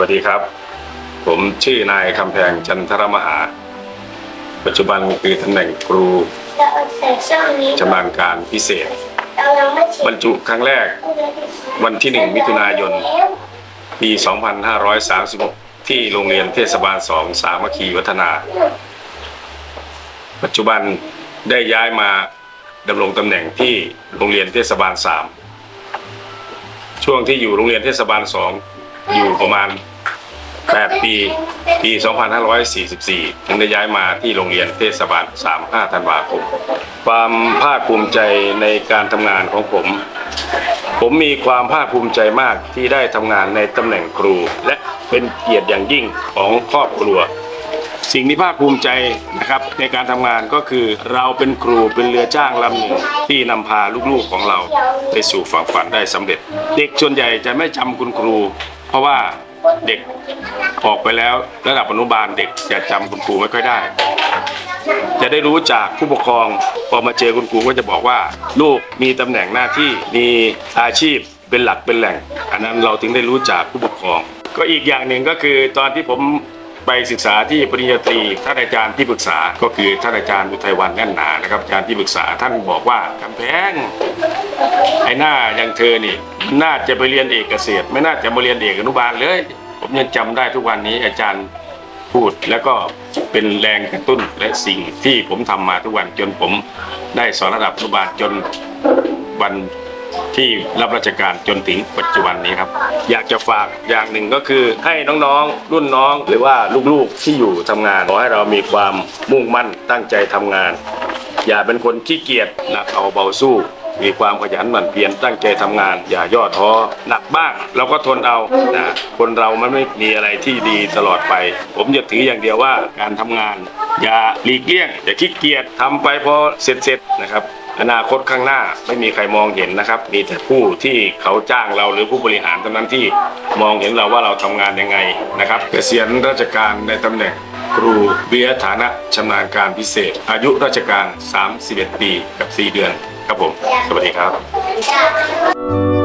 วัสดีครับ ผมชื่อนายคำแพงจันทรมหา ปัจจุบันคือตำแหน่งครูจะเอาใส่ช่องนี้ชำนาญการพิเศษเรายังไม่ฉีดบรรจุครั้งแรกวันที่ 1 มิถุนายน ปี 2536 ที่โรงเรียนเทศบาล 2 สามัคคีวัฒนา ปัจจุบันได้ย้ายมาดำรงตำแหน่งที่โรงเรียนเทศบาล 3 ช่วงที่อยู่โรงเรียนเทศบาล 2 อยู่ประมาณ 8 ปี ปี 2544 ถึงได้ย้ายมาที่โรงเรียนเทศบาล 35 ธันวาคม ความภาคภูมิใจในการทำงานของผม ผมมีความภาคภูมิใจมากที่ได้ทำงานในตำแหน่งครู และเป็นเกียรติอย่างยิ่งของครอบครัวสิ่งที่ภาคภูมิใจนะครับในการทำงานก็คือเราเป็นครูเป็นเรือจ้างลำหนึ่งที่นำพาลูกๆของเราไปสู่ฝั่งฝันได้สำเร็จ เด็กส่วนใหญ่จะไม่จำคุณครู ราะว่าเด็กออกไปแล้วระดับอนุบาลเด็กจะจำคุณครูไม่ค่อยได้ จะได้รู้จากผู้ปกครองพอมาเจอคุณครูก็จะบอกว่า ลูกมีตำแหน่งหน้าที่มีอาชีพเป็นหลักเป็นแหล่ง อันนั้นเราถึงได้รู้จากผู้ปกครอง ก็อีกอย่างหนึ่งก็คือตอนที่ผมไปศึกษาที่ปริญญาตรีท่านอาจารย์ที่ปรึกษา ก็คือท่านอาจารย์อุทัยวันแน่นหนานะครับอาจารย์ที่ปรึกษาท่านบอกว่ากำแพงไอ้หน้าอย่างเธอนี่ นน่าจะไปเรียนเอกเกษตร ไม่น่าจะมาเรียนเอกอนุบาลเลย ผมยังจำได้ทุกวันนี้อาจารย์พูดแล้วก็เป็นแรงกระตุ้นและสิ่งที่ผมทำมาทุกวันจนผมได้สอนระดับอนุบาลจนวันที่รับราชการจนถึงปัจจุบันนี้ครับ อยากจะฝากอย่างหนึ่งก็คือให้น้องๆ รุ่นน้องหรือว่าลูกๆที่อยู่ทำงานขอให้เรามีความมุ่งมั่นตั้งใจทำงาน อย่าเป็นคนขี้เกียจหนักเอาเบาสู้ มีความขยันหมั่นเพียรตั้งใจทำงาน อย่าย่อท้อหนักบ้างเราก็ทนเอานะคนเรามันไม่มีอะไรที่ดีตลอดไป ผมจะถืออย่างเดียวว่าการทำงาน อย่าหลีกเลี่ยง อย่าขี้เกียจทำไปพอเสร็จๆนะครับอนาคตข้างหน้าไม่มีใครมองเห็นนะครับ มีแต่ผู้ที่เขาจ้างเราหรือผู้บริหารเท่านั้นที่มองเห็นเราว่าเราทำงานยังไงนะครับเกษียณราชการในตำแหน่ง ครูเบียฐานะชำนาญการพิเศษ อายุราชการ 31 ปี กับ 4 เดือน ครับผม สวัสดีครับ